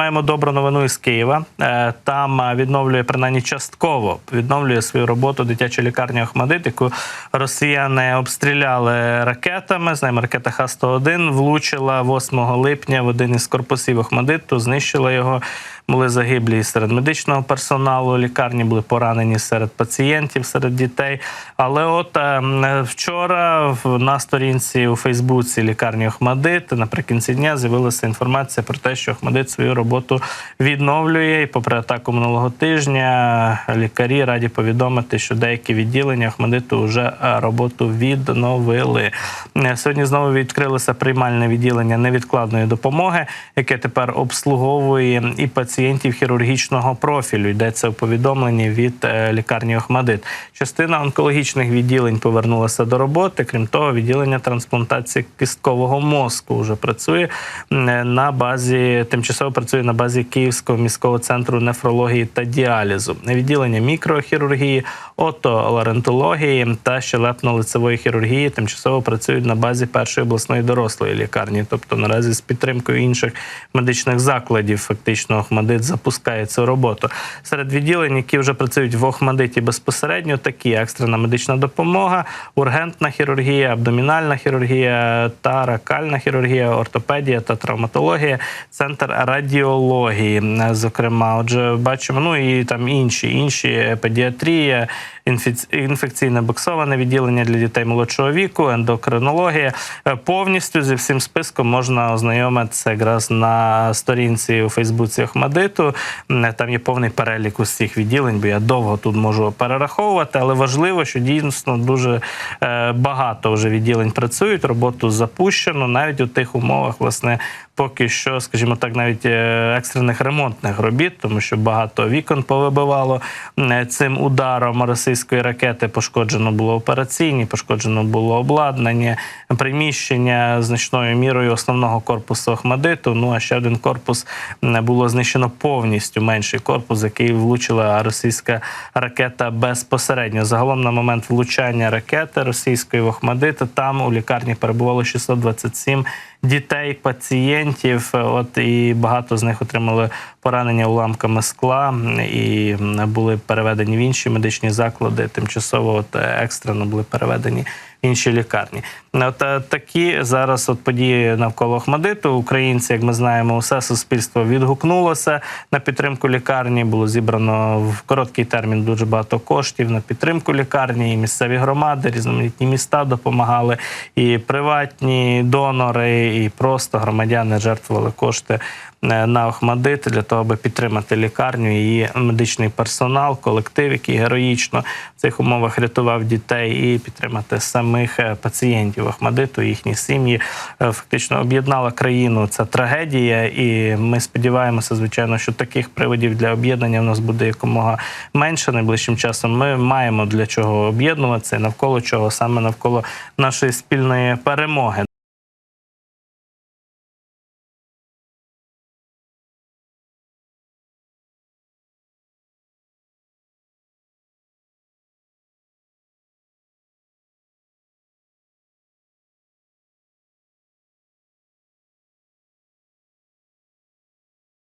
маємо добру новину із Києва. Е, Там е, відновлює принаймні частково відновлює свою роботу дитяча лікарня Охмадит, яку росіяни обстріляли ракетами. Знаємо, ракета Х-101 влучила 8 липня в один із корпусів Охмадиту, знищила його. Були загиблі і серед медичного персоналу, лікарні були поранені серед пацієнтів, серед дітей. Але от е, вчора в- на сторінці у Фейсбуці лікарні Охмадит наприкінці дня з'явилася інформація про те, що Охмадит свою роботу відновлює. І попри атаку минулого тижня лікарі раді повідомити, що деякі відділення Охмадиту вже е, роботу відновили. Е, Сьогодні знову відкрилося приймальне відділення невідкладної допомоги, яке тепер обслуговує і пацієнтів хірургічного профілю. Йдеться у повідомленні від е, лікарні Охмадит. Частина онкологічних відділень повернулася до роботи. Крім того, відділення трансплантації кісткового мозку вже працює на базі, тимчасово працює на базі Київського міського центру нефрології та діалізу. Відділення мікрохірургії, отоларентології та щелепно-лицевої хірургії тимчасово працюють на базі першої обласної дорослої лікарні. Тобто наразі з підтримкою інших медичних закладів, фактично Охмадит запускає цю роботу. Серед відділень, які вже працюють в Охмадиті безпосередньо, такі екстрена медична допомога, ургентна хірургія, абдомінальна хірургія та ракальна хірургія, ортопедія та травматологія, центр радіології. Зокрема, отже, бачимо, ну і там інші, інші педіатрія, інфекційне боксоване відділення для дітей молодшого віку, ендокринологія. Е, Повністю зі всім списком можна ознайомитися якраз на сторінці у Фейсбуці Охмадиту. Там є повний перелік усіх відділень, бо я довго тут можу перераховувати, але важливо, що дійсно дуже е, багато вже відділень працюють. Роботу запущено навіть у тих умовах, власне, поки що, скажімо так, навіть е, екстрених ремонтних робіт, тому що багато вікон повибивало цим ударом російської ракети. Пошкоджено було операційні, пошкоджено було обладнання, приміщення значною мірою основного корпусу Охмадиту. Ну а ще один корпус було знищено повністю менший корпус, який влучила російська ракета безпосередньо. Загалом на момент влучання ракети російської в Охмадит там у лікарні перебувало 627 дітей, пацієнтів. От і багато з них отримали поранення уламками скла і були переведені в інші медичні заклади. Тимчасово от е, екстрено були переведені інші лікарні. От е, такі зараз от події навколо Охмадиту. Українці, як ми знаємо, усе суспільство відгукнулося на підтримку лікарні. Було зібрано в короткий термін дуже багато коштів на підтримку лікарні. І місцеві громади, різноманітні міста допомагали, і приватні донори, і просто громадяни жертвували кошти е, на Охмадит для того, аби підтримати лікарню, її медичний персонал, колектив, який героїчно в цих умовах рятував дітей, і підтримати самих е, пацієнтів Ахмадиту, їхні сім'ї. Е, Фактично об'єднала країну ця трагедія, і ми сподіваємося, звичайно, що таких приводів для об'єднання в нас буде якомога менше найближчим часом. Ми маємо для чого об'єднуватися, навколо чого саме навколо нашої спільної перемоги.